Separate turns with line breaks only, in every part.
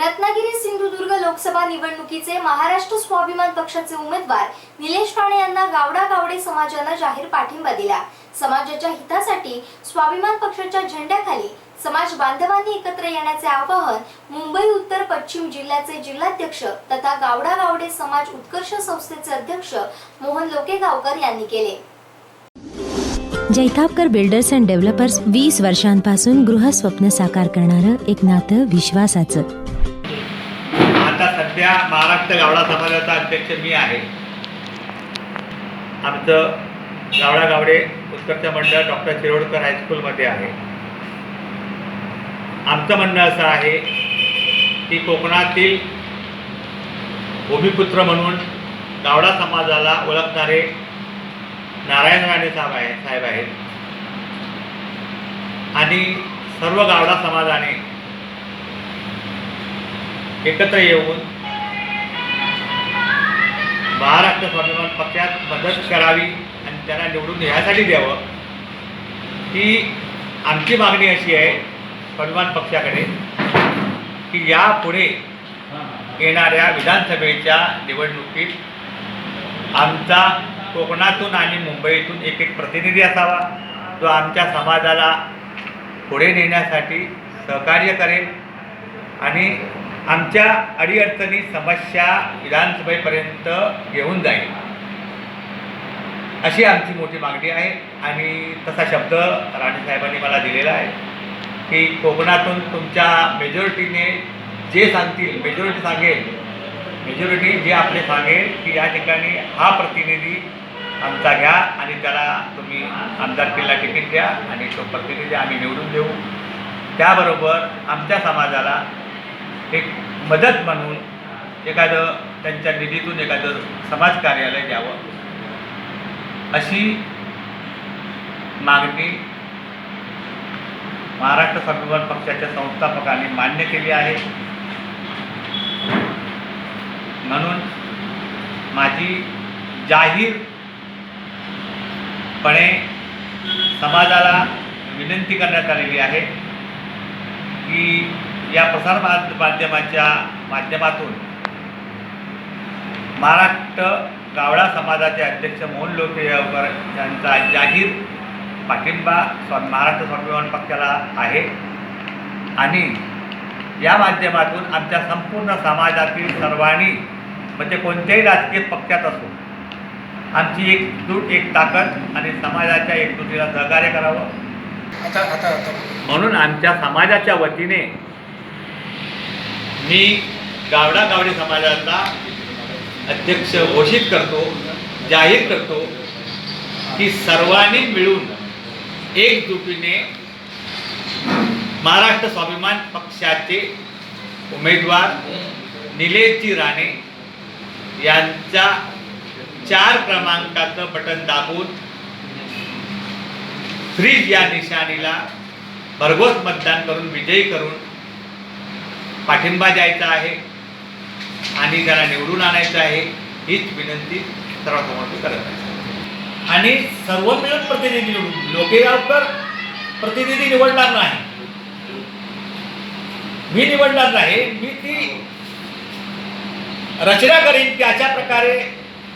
Ratnagiri Sindhudurg Lok Sabha निवडणुकीचे महाराष्ट्र स्वाभिमान पक्षाचे उमेदवार निलेश राणे यांना गावडा गावडे समाजानं जाहीर पाठिंबा दिला. समाजाच्या हितासाठी स्वाभिमान पक्षाच्या झेंड्याखाली समाज बांधवांनी एकत्र येण्याचे आवाहन मुंबई उत्तर पश्चिम जिल्ह्याचे जिल्हाध्यक्ष तथा गावडा गावडे समाज उत्कर्ष संस्थेचे अध्यक्ष मोहन लोकेगावकर यांनी केले.
जैतापकर बिल्डर्स अँड डेव्हलपर्स वीस वर्षांपासून गृहस्वप्न साकार करणारं एक नातं विश्वासाचं.
त्या सध्या महाराष्ट्र गावडा समाजाचा अध्यक्ष मी आहे. आमचं गावडा गावडे उत्कर्ष मंडळ डॉक्टर शिरोडकर हायस्कूलमध्ये आहे. आमचं म्हणणं असं आहे की कोकणातील भूमिपुत्र म्हणून गावडा समाजाला ओळखणारे नारायण राणे साहेब आहे साहेब आहेत. आणि सर्व गावडा समाजाने एकत्र येऊन महाराष्ट्र स्वाभिमान पक्षात मदत करावी आणि त्यांना निवडून ह्यासाठी द्यावं. की आमची मागणी अशी आहे स्वाभिमान पक्षाकडे की यापुढे येणाऱ्या विधानसभेच्या निवडणुकीत आमचा कोकणातून आणि मुंबईतून एक एक प्रतिनिधी असावा. जो आमच्या समाजाला पुढे नेण्यासाठी सहकार्य करेल आणि आमच्या अडीअडचणी समस्या विधानसभेपर्यंत घेऊन जाईल. अशी आमची मोठी मागणी आहे. आणि तसा शब्द राणेसाहेबांनी मला दिलेला आहे की कोकणातून तुमच्या मेजॉरिटीने जे सांगतील मेजॉरिटी सांगेल मेजॉरिटी जे आपले सांगेल की या ठिकाणी हा प्रतिनिधी आमचा घ्या आणि त्याला तुम्ही आमदार किल्ला तिकीट द्या आणि तो प्रतिनिधी आम्ही निवडून देऊ. त्याबरोबर आमच्या समाजाला एक मदत म्हणून एखादं त्यांच्या निधीतून एखादं समाज कार्यालय द्यावं. अशी मागणी महाराष्ट्र स्वाभिमान पक्षाच्या संस्थापकांनी मान्य केली आहे. म्हणून माझी जाहीरपणे समाजाला विनंती करण्यात आलेली आहे की या प्रसार माध- माध्यमाच्या माध्यमातून महाराष्ट्र गावडा समाजाचे अध्यक्ष मोहन लोकेकर यांचा जाहीर पाठिंबा स्वा महाराष्ट्र स्वाभिमान पक्षाला आहे. आणि या माध्यमातून आमच्या संपूर्ण समाजातील सर्वांनी म्हणजे कोणत्याही राजकीय पक्षात असो आमची एकजूट एक ताकद आणि समाजाच्या एकजुटीला सहकार्य करावं.
आता आता आता.
म्हणून आमच्या समाजाच्या वतीने मी गावडा गावडी समाजाचा अध्यक्ष घोषित करतो जाहीर करतो की सर्वांनी मिळून एकजुटीने महाराष्ट्र स्वाभिमान पक्षाचे उमेदवार निलेशजी राणे यांच्या चार क्रमांकाचं बटन दाबून फ्रीज या निशाणीला भरघोस मतदान करून विजयी करून पाठिंबा द्यायचा आहे आणि त्याला निवडून आणायचं आहे हीच विनंती सर्वांसमोर मी करत आहे. आणि सर्व मिळून प्रतिनिधी निवडून लोकेगावकर प्रतिनिधी निवडणार नाही. मी निवडणार नाही मी ती रचना करीन की अशा प्रकारे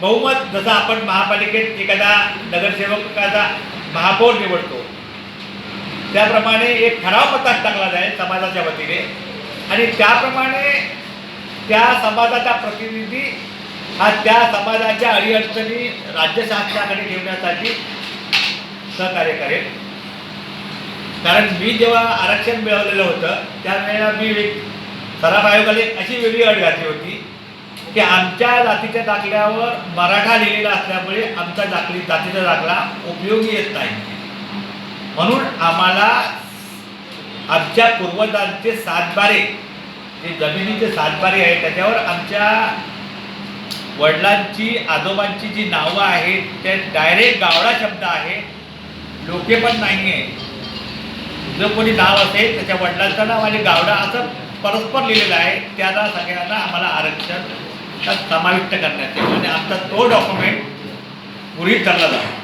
बहुमत जसं आपण महापालिकेत एखादा नगरसेवक एखादा महापौर निवडतो. त्याप्रमाणे एक ठराव मतात टाकला जाईल समाजाच्या वतीने. आणि त्याप्रमाणे त्या समाजाचा प्रतिनिधी हा त्या समाजाच्या अडीअडचणी राज्य शासनाकडे ठेवण्यासाठी सहकार्य करेल. कारण मी जेव्हा आरक्षण मिळवलेलं होतं त्यावेळेला मी एक सराफ आयोगाने अशी वेगळी अट घातली होती की आमच्या जातीच्या दाखल्यावर मराठा लिहिलेला असल्यामुळे आमचा दाखली जातीचा दाखला उपयोगी येत नाही. म्हणून आम्हाला आमच्या पूर्वजांचे सातबारे जे जमिनीचे सातबारे आहे त्याच्यावर आमच्या वडिलांची आजोबांची जी नावं आहेत ते डायरेक्ट गावडा शब्द आहे. लोके पण नाही आहे जो कोणी नाव असेल त्याच्या वडिलांचं नाव आणि गावडा असं परस्पर लिहिलेलं आहे. त्याला सगळ्यांना आम्हाला आरक्षण समाविष्ट करण्यात येईल. आणि आमचा तो डॉक्युमेंट गृहीत ठरला जातो